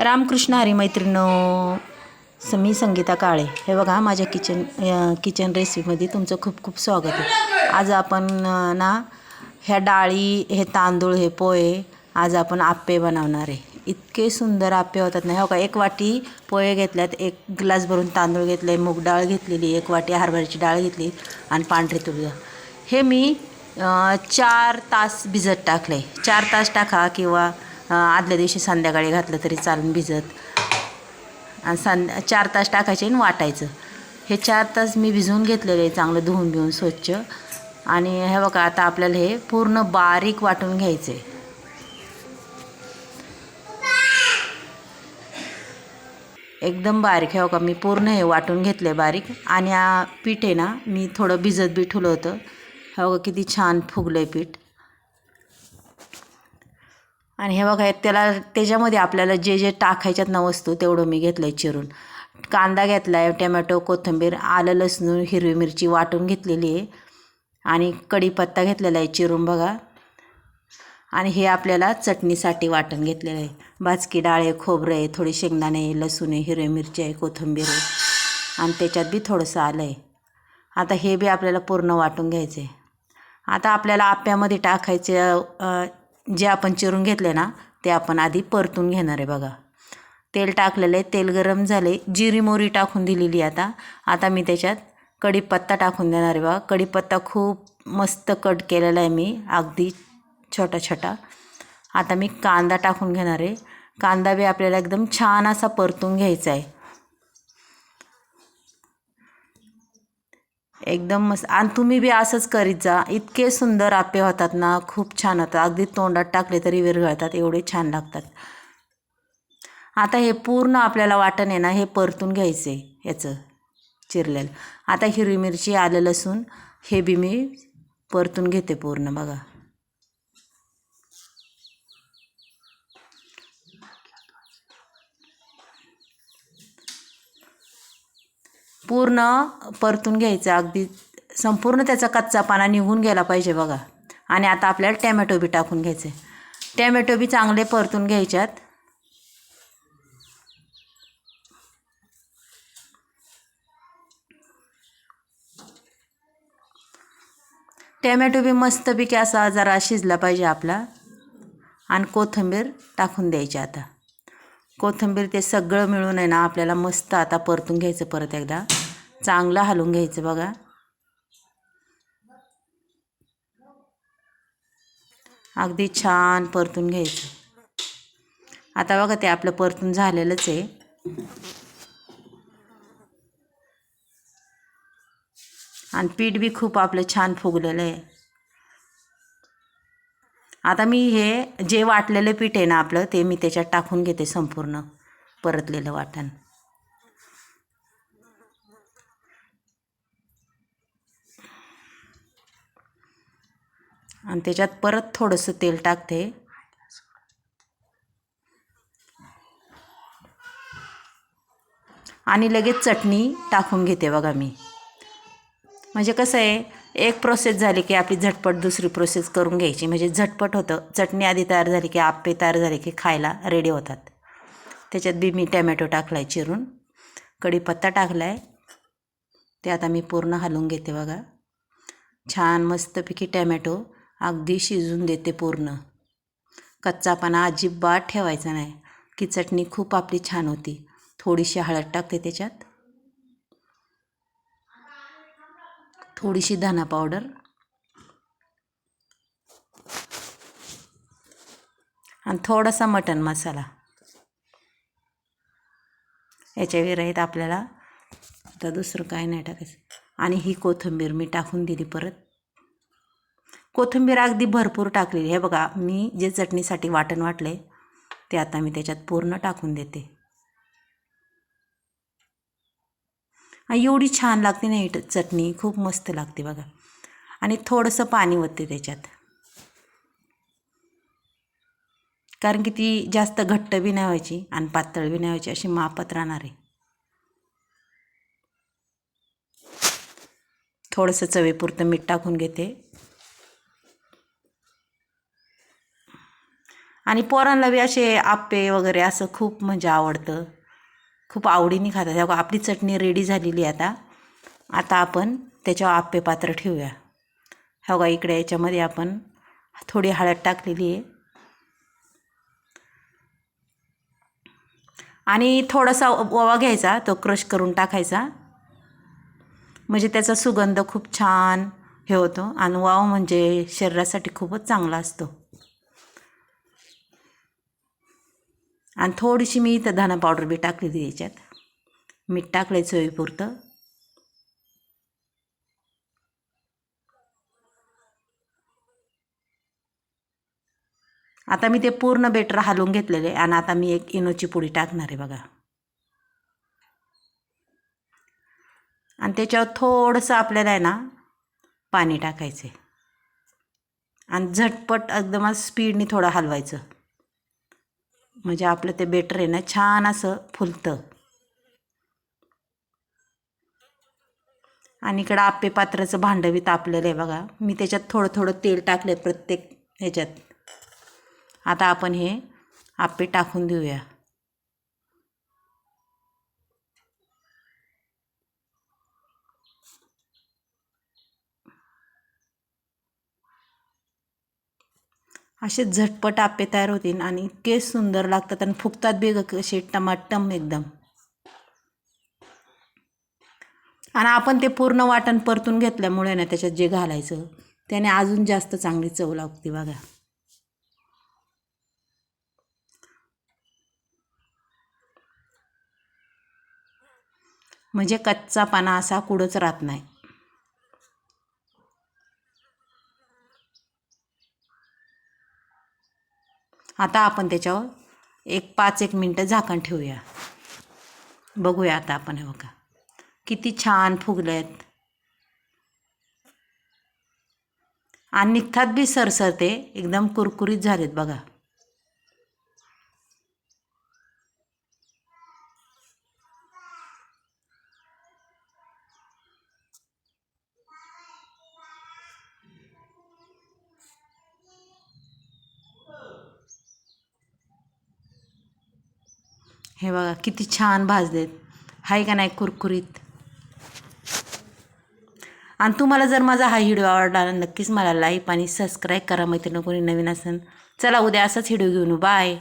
रामकृष्ण हरी मैत्रिणो स मी संगीता काळे. हे बघा माझ्या किचन किचन रेसिपीमध्ये तुमचं खूप खूप स्वागत आहे. आज आपण ना ह्या डाळी हे तांदूळ हे पोहे आज आपण आप्पे बनवणार आहे. इतके सुंदर आप्पे होतात ना. हो हे बघा एक वाटी पोहे घेतल्यात एक ग्लास भरून तांदूळ घेतले मूग डाळ घेतलेली एक वाटी हरभऱ्याची डाळ घेतली आणि पांढरी तुळजा हे मी चार तास भिजत टाकले चार तास टाका किंवा आदल्या दिवशी संध्याकाळी घातलं तरी चालून भिजत. आणि संध चार तास टाकायचे आणि वाटायचं. हे चार तास मी भिजवून घेतलेले आहे चांगलं धुवून बिवून स्वच्छ. आणि हे बघा आता आपल्याला हे पूर्ण बारीक वाटून घ्यायचं आहे. एकदम बारीक हे बघा मी पूर्ण हे वाटून घेतलं आहे बारीक. आणि पीठ आहे ना मी थोडं भिजत बी ठेवलं होतं. हे बघा किती छान फुगलं आहे पीठ. आणि हे बघा त्याला त्याच्यामध्ये आपल्याला जे जे टाकायच्यात ना वस्तू तेवढं मी घेतलं आहे चिरून. कांदा घेतला आहे टमॅटो कोथिंबीर आलं लसूण हिरवी मिरची वाटून घेतलेली आहे. आणि कढीपत्ता घेतलेला आहे चिरून बघा. आणि हे आपल्याला चटणीसाठी वाटून घेतलेलं आहे. बाचकी डाळ आहे खोबरं आहे थोडी शेंगदाणे आहे लसूण आहे हिरवी मिरची आहे कोथिंबीर आहे. आणि त्याच्यात बी थोडंसं आलं आहे. आता हे बी आपल्याला पूर्ण वाटून घ्यायचं आहे आता आपल्याला आप्यामध्ये टाकायचे जे आपण चिरून घेतले ना ते आपण आधी परतून घेणार आहे बघा. तेल टाकलेलं आहे तेल गरम झाले जिरी मोरी टाकून दिलेली आता. आता मी त्याच्यात कढीपत्ता टाकून देणार आहे बघा. कढीपत्ता खूप मस्त कट केलेला आहे मी अगदी छोटा छोटा आता मी कांदा टाकून घेणार आहे. कांदा बी आपल्याला एकदम छान असा परतून घ्यायचा आहे. एकदम मस्त. आणि तुम्ही बी असंच करीत जा. इतके सुंदर आप्पे होतात ना. खूप छान होतात. अगदी तोंडात टाकले तरी विरघळतात. एवढे छान लागतात. आता हे पूर्ण आपल्याला वाटण आहे ना हे परतून घ्यायचं आहे ह्याचं चिरलेलं. आता हिरवी मिरची आलं लसूण हे बी मी परतून घेते पूर्ण. बघा. पूर्ण परतून घ्यायचं अगदी संपूर्ण त्याचा कच्चा पाना निघून गेला पाहिजे बघा. आणि आता आपल्याला टॅमॅटो बी टाकून घ्यायचे. टॅमॅटो बी चांगले परतून घ्यायच्यात. टॅमॅटो बी मस्तपैकी असा जरा शिजला पाहिजे आपला. आणि कोथिंबीर टाकून द्यायची आता. कोथिंबीर ते सगळं मिळून आहे ना आपल्याला मस्त आता परतून घ्यायचं परत एकदा. चांगलं हलवून घ्यायचं बघा. अगदी छान परतून घ्यायचं. आता बघा ते आपलं परतून झालेलंच आहे. आणि पीठ बी खूप आपलं छान फुगलेलं आहे. आता मी हे जे वाटलेलं पीठ आहे ना आपलं ते मी त्याच्यात टाकून घेते संपूर्ण परतलेलं वाटण. आणि त्याच्यात परत थोडंसं तेल टाकते. आणि लगेच चटणी टाकून घेते बघा मी. म्हणजे कसं आहे एक प्रोसेस झाली की आपली झटपट दुसरी प्रोसेस करून घ्यायची. म्हणजे झटपट होतं. चटणी आधी तयार झाली की आप्पे तयार झाले की खायला रेडी होतात. त्याच्यात बी मी टॅमॅटो टाकला आहे चिरून. कढीपत्ता टाकला आहे ते आता मी पूर्ण हलवून घेते बघा. छान मस्तपैकी टॅमॅटो अगदी शिजून देते पूर्ण. कच्चापणा अजिबात ठेवायचा नाही. की चटणी खूप आपली छान होती. थोडीशी हळद टाकते त्याच्यात. थोडीशी धना पावडर. आणि थोडासा मटन मसाला. याच्या विरहित आपल्याला आता दुसरं काय नाही टाकायचं. आणि ही कोथिंबीर मी टाकून दिली परत. कोथिंबीर अगदी भरपूर टाकलेली. हे बघा मी जे चटणीसाठी वाटण वाटले ते आता मी त्याच्यात पूर्ण टाकून देते आणि एवढी छान लागते ना ही चटणी. खूप मस्त लागते बघा. आणि थोडंसं पाणी ओतते त्याच्यात. कारण की ती जास्त घट्ट बी नाही व्हायची आणि पातळ बी नाही व्हायची अशी मापत राहणार आहे. थोडंसं चवीपुरतं मीठ टाकून घेते. आणि पोरांना बी असे आप्पे वगैरे असं खूप म्हणजे आवडतं. खूप आवडीने खातात. तेव्हा आपली चटणी रेडी झालेली आहे आता. आता आपण त्याच्यावर आप्पे पात्र ठेवूया. हो का इकडे याच्यामध्ये आपण थोडी हळद टाकलेली आहे. आणि थोडासा ओवा घ्यायचा तो क्रश करून टाकायचा. म्हणजे त्याचा सुगंध खूप छान हे होतो. आणि वाव म्हणजे शरीरासाठी खूपच चांगला असतो. आणि थोडीशी मी इथं धना पावडर बी टाकलेली याच्यात. मीठ टाकले चवीपुरतं. आता मी ते पूर्ण बेटर हालवून घेतलेले आणि आता मी एक इनोची पुडी टाकणार आहे बघा. आणि त्याच्यावर थोडंसं आपल्याला आहे ना पाणी टाकायचं आहे आणि झटपट एकदम स्पीडने थोडं हलवायचं. म्हणजे आपलं ते बेटर आहे ना छान असं फुलतं. आणि इकडं आप्पे पात्राचं भांडं बी तापलेलं आहे बघा. मी त्याच्यात थोडं थोडं तेल टाकलं आहे प्रत्येक ह्याच्यात. आता आपण हे आप्पे टाकून देऊया. असे झटपट आप्पे तयार होतील आणि केस सुंदर लागतात आणि फुगतात बी असे टमाटम एकदम. आणि आपण ते पूर्ण वाटण परतून घेतल्यामुळे ना त्याच्यात जे घालायचं त्याने अजून जास्त चांगली चव लागते बघा. म्हणजे कच्चा पाना असा कुडच राहत नाही. आता आपण त्याच्यावर एक पाच एक मिनटं झाकण ठेवूया. बघूया आता आपण हो हे बघा किती छान फुगले आहेत आणि निघतात बी सरसरते एकदम कुरकुरीत झालेत बघा. हे बघा किती छान भाजलेत. आहे का नाही कुरकुरीत? आणि तुम्हाला जर माझा हा व्हिडिओ आवडला नक्कीच मला लाईक आणि सबस्क्राईब करा मैत्रिणी कोणी नवीन असेल चला उद्या असाच व्हिडिओ घेऊन बाय